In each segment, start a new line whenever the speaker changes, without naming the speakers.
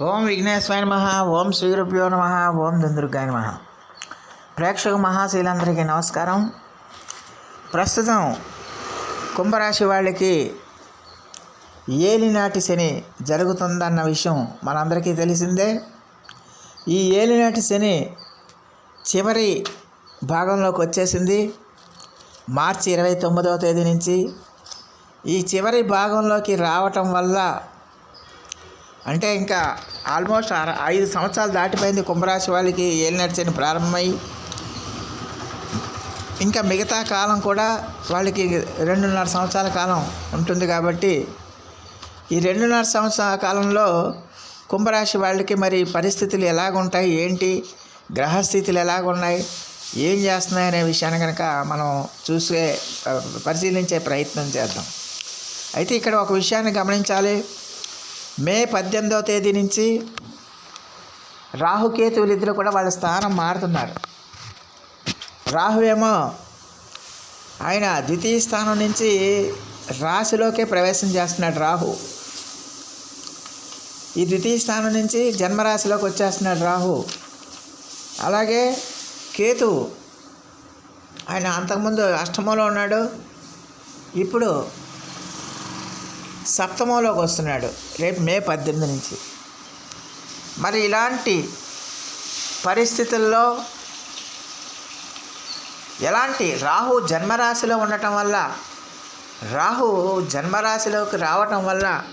ఓం విఘ్నేశ్వరాయ నమ ఓం శ్రీరుభ్యో నమ ఓం దుందుర్గాయ నమ. ప్రేక్షక మహాశీలందరికీ నమస్కారం. ప్రస్తుతం కుంభరాశి వాళ్ళకి ఏలినాటి శని జరుగుతుందన్న విషయం మనందరికీ తెలిసిందే. ఈ ఏలినాటి శని చివరి భాగంలోకి వచ్చేసింది. మార్చి ఇరవై తొమ్మిదవ తేదీ నుంచి. ఈ చివరి భాగంలోకి రావటం వల్ల అంటే ఇంకా ఆల్మోస్ట్ ఐదు సంవత్సరాలు దాటిపోయింది కుంభరాశి వాళ్ళకి ఏలినాటి శని ప్రారంభమై. ఇంకా మిగతా కాలం కూడా వాళ్ళకి రెండున్నర సంవత్సరాల కాలం ఉంటుంది కాబట్టి ఈ రెండున్నర సంవత్సరాల కాలంలో కుంభరాశి వాళ్ళకి మరి పరిస్థితులు ఎలాగుంటాయి ఏంటి గ్రహస్థితులు ఎలాగున్నాయి ఏం చేస్తున్నాయి అనే విషయాన్ని కనుక మనం చూసే పరిశీలించే ప్రయత్నం చేద్దాం. అయితే ఇక్కడ ఒక విషయాన్ని గమనించాలి. మే పద్దెనిమిదవ తేదీ నుంచి రాహుకేతువులు ఇద్దరు కూడా వాళ్ళ స్థానం మారుతున్నారు. రాహు ఏమో ఆయన ద్వితీయ స్థానం నుంచి రాశిలోకే ప్రవేశం చేస్తున్నాడు రాహు. ఈ ద్వితీయ స్థానం నుంచి జన్మరాశిలోకి వచ్చేస్తున్నాడు రాహు. అలాగే కేతు ఆయన అంతకుముందు అష్టమంలో ఉన్నాడు. ఇప్పుడు సప్తమంలోకి వస్తున్నాడు. రేపు మే పద్దెనిమిది నుంచి. మరి ఇలాంటి పరిస్థితుల్లో ఎలాంటి రాహు జన్మరాశిలో ఉండటం వల్ల రాహు జన్మరాశిలోకి రావటం వల్ల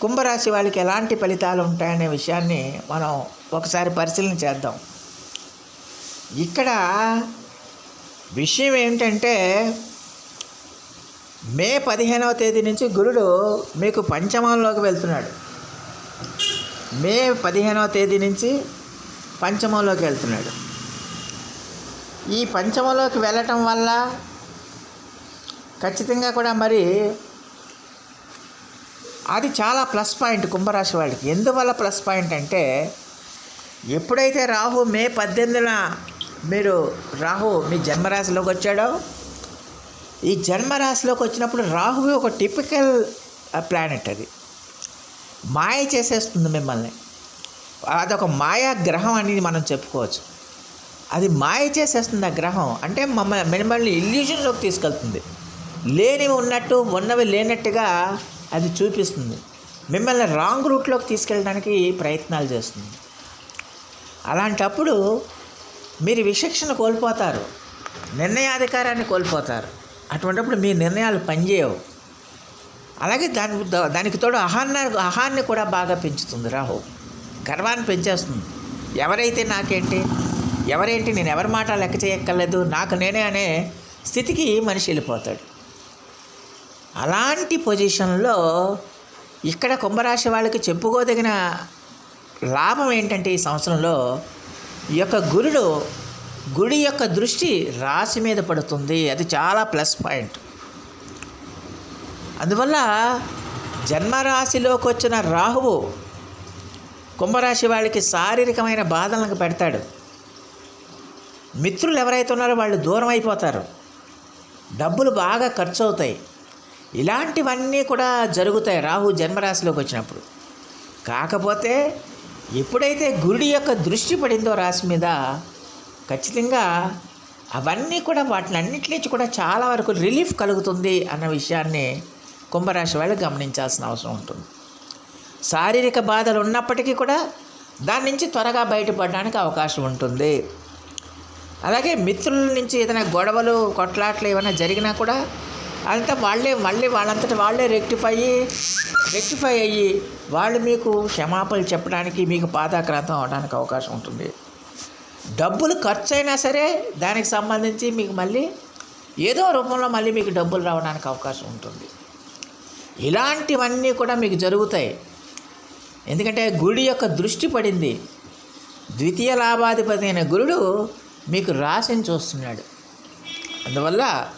కుంభరాశి వాళ్ళకి ఎలాంటి ఫలితాలు ఉంటాయనే విషయాన్ని మనం ఒకసారి పరిశీలన చేద్దాం. ఇక్కడ విషయం ఏంటంటే మే పదిహేనవ తేదీ నుంచి గురుడు మీకు పంచమంలోకి వెళ్తున్నాడు. మే పదిహేనవ తేదీ నుంచి పంచమంలోకి వెళ్తున్నాడు. ఈ పంచమంలోకి వెళ్ళటం వల్ల ఖచ్చితంగా కూడా మరి అది చాలా ప్లస్ పాయింట్ కుంభరాశి వాళ్ళకి. ఎందువల్ల ప్లస్ పాయింట్ అంటే ఎప్పుడైతే రాహు మే పద్దెనిమిదిన మీరు రాహు మీ జన్మరాశిలోకి వచ్చాడో ఈ జన్మరాశిలోకి వచ్చినప్పుడు రాహువు ఒక టిపికల్ ప్లానెట్ అది. మాయ చేసేస్తుంది మిమ్మల్ని. అదొక మాయా గ్రహం అనేది మనం చెప్పుకోవచ్చు. అది మాయ చేసేస్తుంది ఆ గ్రహం. అంటే మమ్మల్ని మిమ్మల్ని ఇల్యూజన్లోకి తీసుకెళ్తుంది. లేనివి ఉన్నట్టు ఉన్నవి లేనట్టుగా అది చూపిస్తుంది. మిమ్మల్ని రాంగ్ రూట్లోకి తీసుకెళ్ళడానికి ప్రయత్నాలు చేస్తుంది. అలాంటప్పుడు మీరు విచక్షణ కోల్పోతారు. నిర్ణయాధికారాన్ని కోల్పోతారు. అటువంటిప్పుడు మీ నిర్ణయాలు పనిచేయవు. అలాగే దాని దానికి తోడు అహాన్న అహాన్ని కూడా బాగా పెంచుతుంది రాహు. గర్వాన్ని పెంచేస్తుంది. ఎవరైతే నాకేంటి ఎవరేంటి నేను ఎవరి మాట లెక్క చేయక్కర్లేదు నాకు నేనే అనే స్థితికి మనిషి వెళ్ళిపోతాడు. అలాంటి పొజిషన్లో ఇక్కడ కుంభరాశి వాళ్ళకి చెప్పుకోదగిన లాభం ఏంటంటే ఈ సంవత్సరంలో ఈ యొక్క గురుడు గుడి యొక్క దృష్టి రాశి మీద పడుతుంది. అది చాలా ప్లస్ పాయింట్. అందువల్ల జన్మరాశిలోకి వచ్చిన రాహువు కుంభరాశి వాళ్ళకి శారీరకమైన బాధలను పెడతాడు. మిత్రులు ఎవరైతే ఉన్నారో వాళ్ళు దూరం అయిపోతారు. డబ్బులు బాగా ఖర్చు అవుతాయి ఇలాంటివన్నీ కూడా జరుగుతాయి రాహు జన్మరాశిలోకి వచ్చినప్పుడు. కాకపోతే ఎప్పుడైతే గురుడి యొక్క దృష్టి పడిందో రాశి మీద ఖచ్చితంగా అవన్నీ కూడా వాటిని అన్నిటి కూడా చాలా వరకు రిలీఫ్ కలుగుతుంది అన్న విషయాన్ని కుంభరాశి వాళ్ళు గమనించాల్సిన అవసరం ఉంటుంది. శారీరక బాధలు ఉన్నప్పటికీ కూడా దాని నుంచి త్వరగా బయటపడడానికి అవకాశం ఉంటుంది. అలాగే మిత్రుల నుంచి ఏదైనా గొడవలు కొట్లాట్లు ఏమైనా జరిగినా కూడా అంతా వాళ్ళే మళ్ళీ వాళ్ళంతటా వాళ్ళే రెక్టిఫై అయ్యి రెక్టిఫై అయ్యి వాళ్ళు మీకు క్షమాపణలు చెప్పడానికి మీకు పాదాక్రాంతం అవడానికి అవకాశం ఉంటుంది. డబ్బులు ఖర్చు అయినా సరే దానికి సంబంధించి మీకు మళ్ళీ ఏదో రూపంలో మళ్ళీ మీకు డబ్బులు రావడానికి అవకాశం ఉంటుంది. ఇలాంటివన్నీ కూడా మీకు జరుగుతాయి. ఎందుకంటే గుడి యొక్క దృష్టి పడింది. ద్వితీయ లాభాధిపతి అయిన గురుడు మీకు రాశిని చూస్తున్నాడు. అందువల్ల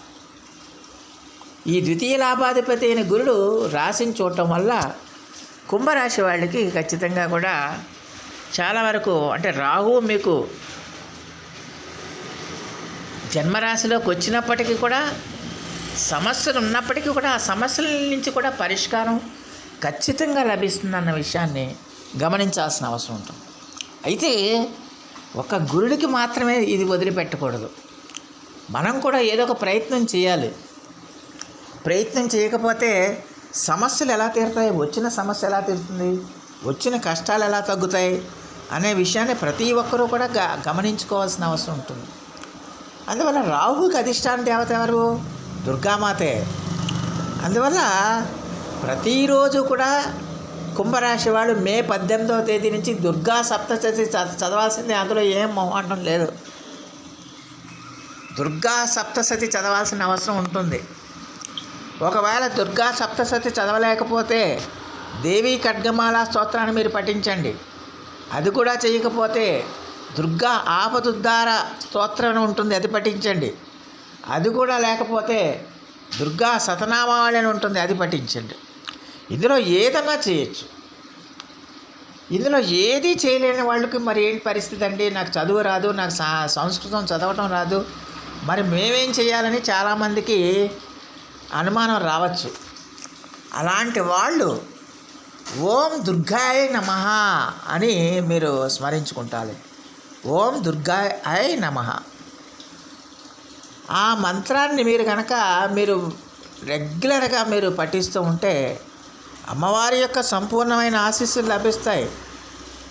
ఈ ద్వితీయ లాభాధిపతి అయిన గురుడు రాశిని చూడటం వల్ల కుంభరాశి వాళ్ళకి ఖచ్చితంగా కూడా చాలా వరకు అంటే రాహువు మీకు జన్మరాశిలోకి వచ్చినప్పటికీ కూడా సమస్యలు ఉన్నప్పటికీ కూడా ఆ సమస్యల నుంచి కూడా పరిష్కారం ఖచ్చితంగా లభిస్తుందన్న విషయాన్ని గమనించాల్సిన అవసరం ఉంటుంది. అయితే ఒక గురుడికి మాత్రమే ఇది వదిలిపెట్టకూడదు. మనం కూడా ఏదో ఒక ప్రయత్నం చేయాలి. ప్రయత్నం చేయకపోతే సమస్యలు ఎలా తీరుతాయి? వచ్చిన సమస్య ఎలా తీరుతుంది? వచ్చిన కష్టాలు ఎలా తగ్గుతాయి? అనే విషయాన్ని ప్రతి ఒక్కరూ కూడా గ గమనించుకోవాల్సిన అవసరం ఉంటుంది. అందువల్ల రాహుకి అధిష్టాన దేవత ఎవరు? దుర్గామాతే. అందువల్ల ప్రతిరోజు కూడా కుంభరాశి వాళ్ళు మే పద్దెనిమిదవ తేదీ నుంచి దుర్గా సప్తశతి చదవాల్సిందే. అందులో ఏం మొహమాటం లేదు. దుర్గా సప్తశతి చదవాల్సిన అవసరం ఉంటుంది. ఒకవేళ దుర్గా సప్తశతి చదవలేకపోతే దేవి ఖడ్గమాల స్తోత్రాన్ని మీరు పఠించండి. అది కూడా చేయకపోతే దుర్గా ఆపదుద్ధార స్తోత్రం అని ఉంటుంది అది పఠించండి. అది కూడా లేకపోతే దుర్గా సతనామావళి అని ఉంటుంది అది పఠించండి. ఇందులో ఏదన్నా చేయొచ్చు. ఇందులో ఏది చేయలేని వాళ్ళకి మరి ఏంటి పరిస్థితి అండి? నాకు చదువు రాదు నాకు సా- సంస్కృతం చదవటం రాదు. మరి మేమేం చేయాలని చాలామందికి అనుమానం రావచ్చు. అలాంటి వాళ్ళు ఓం దుర్గాయ నమ అని మీరు స్మరించుకుంటారు ఓం దుర్గాయ నమ. ఆ మంత్రాన్ని మీరు కనుక మీరు రెగ్యులర్గా మీరు పఠిస్తూ ఉంటే అమ్మవారి యొక్క సంపూర్ణమైన ఆశీస్సులు లభిస్తాయి.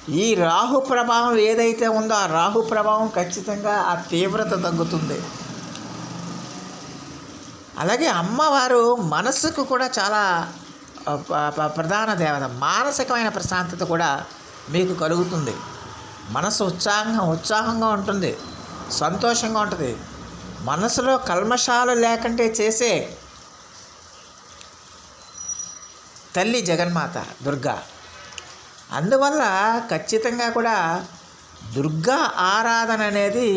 ఈ రాహు ప్రభావం ఏదైతే ఉందో ఆ రాహు ప్రభావం ఖచ్చితంగా ఆ తీవ్రత తగ్గుతుంది. అలాగే అమ్మవారు మనస్సుకు కూడా చాలా ప్రధాన దేవత మానసికమైన ప్రశాంతత కూడా మీకు కలుగుతుంది. మనసు ఉత్సాహంగా ఉత్సాహంగా ఉంటుంది సంతోషంగా ఉంటుంది. మనసులో కల్మషాలు లేకుంటే చేసే తల్లి జగన్మాత దుర్గా. అందువల్ల ఖచ్చితంగా కూడా దుర్గా ఆరాధన అనేది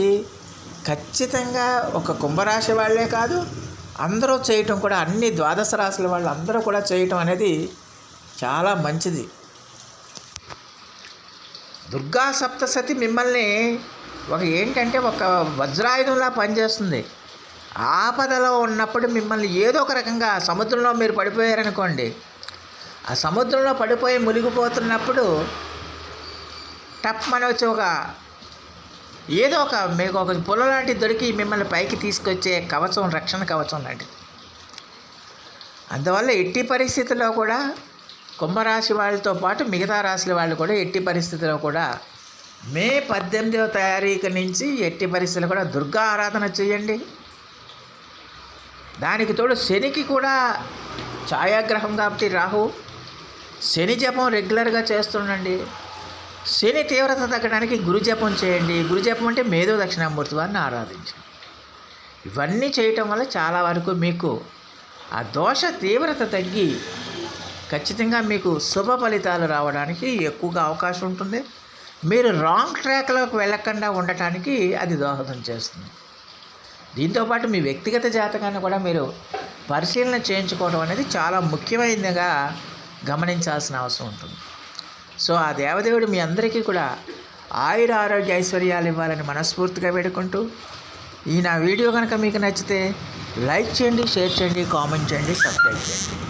ఖచ్చితంగా ఒక కుంభరాశి వాళ్ళే కాదు అందరూ చేయటం కూడా అన్ని ద్వాదశ రాశుల వాళ్ళు అందరూ కూడా చేయటం అనేది చాలా మంచిది. దుర్గా సప్తసతి మిమ్మల్ని ఒక ఏంటంటే ఒక వజ్రాయుధంలా పనిచేస్తుంది. ఆపదలో ఉన్నప్పుడు మిమ్మల్ని ఏదో ఒక రకంగా సముద్రంలో మీరు పడిపోయారనుకోండి. ఆ సముద్రంలో పడిపోయి మునిగిపోతున్నప్పుడు టప్మని వచ్చి ఒక ఏదో ఒక మీకు ఒక పొల లాంటిది దొరికి మిమ్మల్ని పైకి తీసుకొచ్చే కవచం రక్షణ కవచం లాంటిది. అందువల్ల ఎట్టి పరిస్థితుల్లో కూడా కుంభరాశి వాళ్ళతో పాటు మిగతా రాశుల వాళ్ళు కూడా ఎట్టి పరిస్థితిలో కూడా మే పద్దెనిమిదవ తారీఖు నుంచి ఎట్టి పరిస్థితులు కూడా దుర్గా ఆరాధన చేయండి. దానికి తోడు శనికి కూడా ఛాయాగ్రహం కాబట్టి రాహు శని జపం రెగ్యులర్గా చేస్తుండండి. శని తీవ్రత తగ్గడానికి గురు జపం చేయండి. గురు జపం అంటే మేధో దక్షిణామూర్తి వారిని ఆరాధించండి. ఇవన్నీ చేయటం వల్ల చాలా వరకు మీకు ఆ దోష తీవ్రత తగ్గి ఖచ్చితంగా మీకు శుభ ఫలితాలు రావడానికి ఎక్కువగా అవకాశం ఉంటుంది. మీరు రాంగ్ ట్రాక్లోకి వెళ్ళకుండా ఉండటానికి అది దోహదం చేస్తుంది. దీంతోపాటు మీ వ్యక్తిగత జాతకాన్ని కూడా మీరు పరిశీలన చేయించుకోవడం అనేది చాలా ముఖ్యమైనదిగా గమనించాల్సిన అవసరం ఉంటుంది. సో ఆ దేవదేవుడు మీ అందరికీ కూడా ఆయుర ఆరోగ్య ఐశ్వర్యాలు ఇవ్వాలని మనస్ఫూర్తిగా వేడుకుంటూ ఈ నా వీడియో కనుక మీకు నచ్చితే లైక్ చేయండి షేర్ చేయండి కామెంట్ చేయండి సబ్స్క్రైబ్ చేయండి.